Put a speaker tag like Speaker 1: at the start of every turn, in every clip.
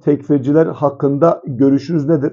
Speaker 1: tekfirciler hakkında görüşünüz nedir?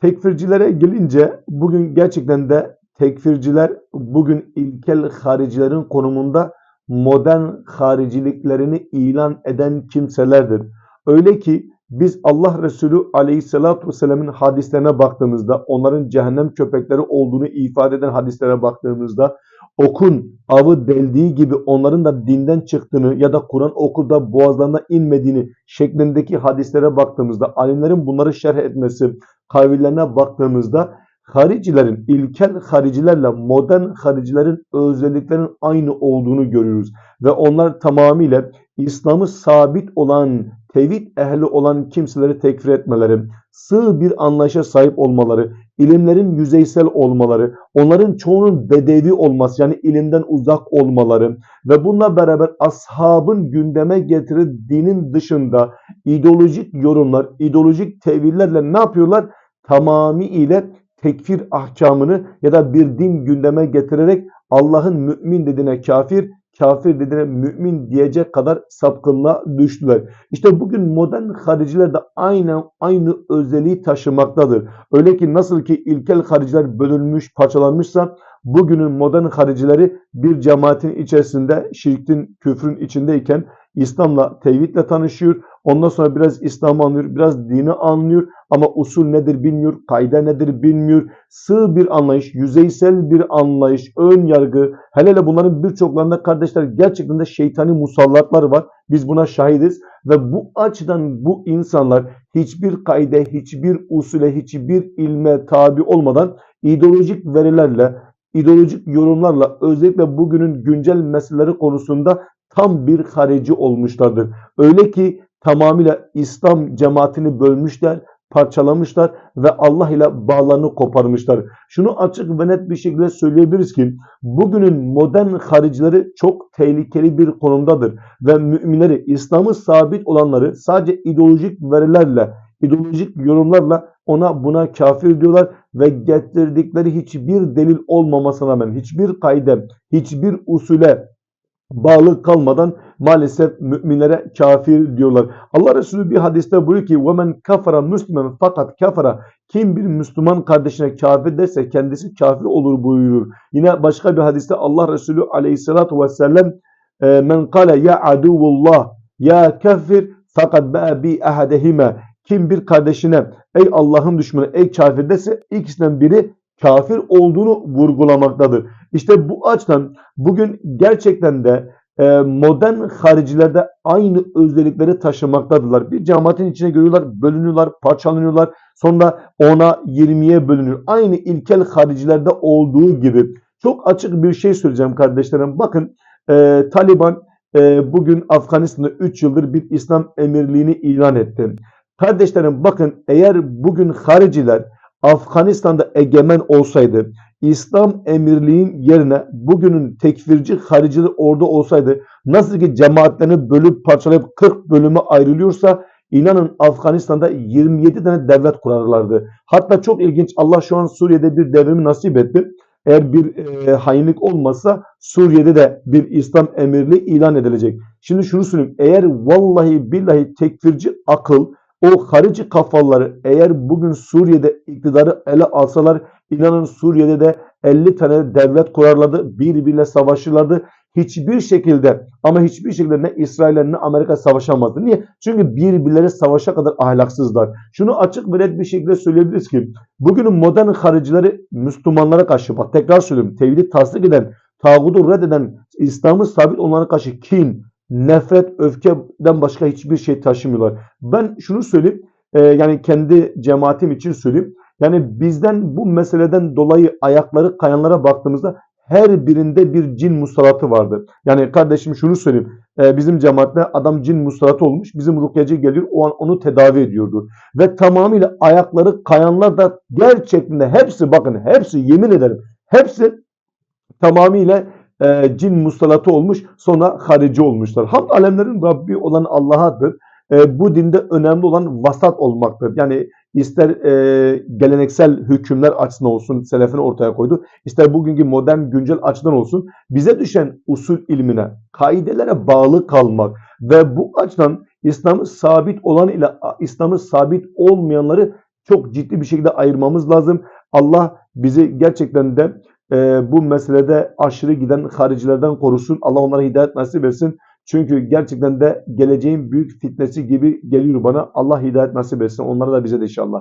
Speaker 1: Tekfircilere gelince bugün gerçekten de tekfirciler bugün ilkel haricilerin konumunda modern hariciliklerini ilan eden kimselerdir. Öyle ki biz Allah Resulü aleyhissalatü vesselamın hadislerine baktığımızda, onların cehennem köpekleri olduğunu ifade eden hadislere baktığımızda, okun avı deldiği gibi onların da dinden çıktığını ya da Kur'an okulda boğazlarına inmediğini şeklindeki hadislere baktığımızda, alimlerin bunları şerh etmesi, kavillerine baktığımızda, haricilerin, ilkel haricilerle modern haricilerin özelliklerinin aynı olduğunu görürüz. Ve onlar tamamıyla İslam'ı sabit olan, tevhid ehli olan kimseleri tekfir etmeleri, sığ bir anlayışa sahip olmaları, ilimlerin yüzeysel olmaları, onların çoğunun bedevi olması yani ilimden uzak olmaları ve bununla beraber ashabın gündeme getirdiği dinin dışında ideolojik yorumlar, ideolojik tevillerle ne yapıyorlar? Tamamıyla tekfir ahkamını ya da bir din gündeme getirerek Allah'ın mümin dediğine kafir, kafir dediğine mümin diyecek kadar sapkınlığa düştüler. İşte bugün modern hariciler de aynı aynı özelliği taşımaktadır. Öyle ki nasıl ki ilkel hariciler bölünmüş, parçalanmışsa bugünün modern haricileri bir cemaatin içerisinde şirkin, küfrün içindeyken İslam'la, tevhidle tanışıyor. Ondan sonra biraz İslam'ı anlıyor, biraz dini anlıyor ama usul nedir bilmiyor, kayda nedir bilmiyor. Sığ bir anlayış, yüzeysel bir anlayış, ön yargı. Hele hele bunların birçoklarında kardeşler gerçekten de şeytani musallatlar var. Biz buna şahidiz ve bu açıdan bu insanlar hiçbir kayde, hiçbir usule, hiçbir ilme tabi olmadan ideolojik verilerle, ideolojik yorumlarla özellikle bugünün güncel meseleleri konusunda tam bir harici olmuşlardır. Öyle ki tamamıyla İslam cemaatini bölmüşler, parçalamışlar ve Allah ile bağlarını koparmışlar. Şunu açık ve net bir şekilde söyleyebiliriz ki bugünün modern haricileri çok tehlikeli bir konumdadır ve müminleri, İslam'ı sabit olanları sadece ideolojik verilerle, ideolojik yorumlarla ona buna kafir diyorlar ve getirdikleri hiçbir delil olmamasına rağmen, hiçbir kaide, hiçbir usule bağlı kalmadan maalesef müminlere kafir diyorlar. Allah Resulü bir hadiste buyuruyor ki وَمَنْ كَفَرَ مُسْلِمًا fakat kafara kim bir Müslüman kardeşine kafir derse kendisi kafir olur buyurur. Yine başka bir hadiste Allah Resulü aleyhissalatu vesselam e, men kale ya aduvullah ya kafir fakat bi ahadehime kim bir kardeşine ey Allah'ın düşmanı ey kafir derse ikisinden biri kafir olduğunu vurgulamaktadır. İşte bu açıdan bugün gerçekten de e, modern haricilerde aynı özellikleri taşımaktadırlar. Bir cemaatin içine görüyorlar, bölünüyorlar, parçalanıyorlar. Sonra ona 20'ye bölünüyor. Aynı ilkel haricilerde olduğu gibi. Çok açık bir şey söyleyeceğim kardeşlerim. Bakın e, Taliban e, bugün Afganistan'da 3 yıldır bir İslam emirliğini ilan etti. Kardeşlerim bakın eğer bugün hariciler Afganistan'da egemen olsaydı, İslam emirliğin yerine bugünün tekfirci haricileri orada olsaydı, nasıl ki cemaatlerini bölüp parçalayıp 40 bölüme ayrılıyorsa, inanın Afganistan'da 27 tane devlet kurarlardı. Hatta çok ilginç Allah şu an Suriye'de bir devrimi nasip etti. Eğer bir e, hainlik olmasa Suriye'de de bir İslam emirliği ilan edilecek. Şimdi şunu söyleyeyim. Eğer vallahi billahi tekfirci akıl, o harici kafaları eğer bugün Suriye'de iktidarı ele alsalar inanın Suriye'de de 50 tane devlet kurarlardı. Birbiriyle savaşırlardı. Hiçbir şekilde ama hiçbir şekilde ne İsrail ne Amerika savaşamazdı. Niye? Çünkü birbirleri savaşa kadar ahlaksızlar. Şunu açık ve net bir şekilde söyleyebiliriz ki bugünün modern haricileri Müslümanlara karşı bak tekrar söylüyorum tevhidi tasdik eden, tağudu reddeden, İslam'ı sabit onlara karşı kin, nefret, öfkeden başka hiçbir şey taşımıyorlar. Ben şunu söyleyeyim, e, yani kendi cemaatim için söyleyeyim. Yani bizden bu meseleden dolayı ayakları kayanlara baktığımızda her birinde bir cin musallatı vardı. Yani kardeşim şunu söyleyeyim. E, bizim cemaatte adam cin musallatı olmuş. Bizim rukyacı geliyor o an onu tedavi ediyordu. Ve tamamıyla ayakları kayanlar da gerçekten hepsi bakın hepsi yemin ederim. Hepsi tamamıyla e, cin musallatı olmuş sonra harici olmuşlar. Hamd alemlerin Rabbi olan Allah'adır. E, bu dinde önemli olan vasat olmaktır. Yani ister e, geleneksel hükümler açısından olsun selefini ortaya koydu. ister bugünkü modern güncel açıdan olsun bize düşen usul ilmine, kaidelere bağlı kalmak ve bu açıdan İslam'ı sabit olan ile İslam'ı sabit olmayanları çok ciddi bir şekilde ayırmamız lazım. Allah bizi gerçekten de e, bu meselede aşırı giden haricilerden korusun. Allah onlara hidayet nasip etsin. Çünkü gerçekten de geleceğin büyük fitnesi gibi geliyor bana. Allah hidayet nasip etsin. Onlara da bize de inşallah.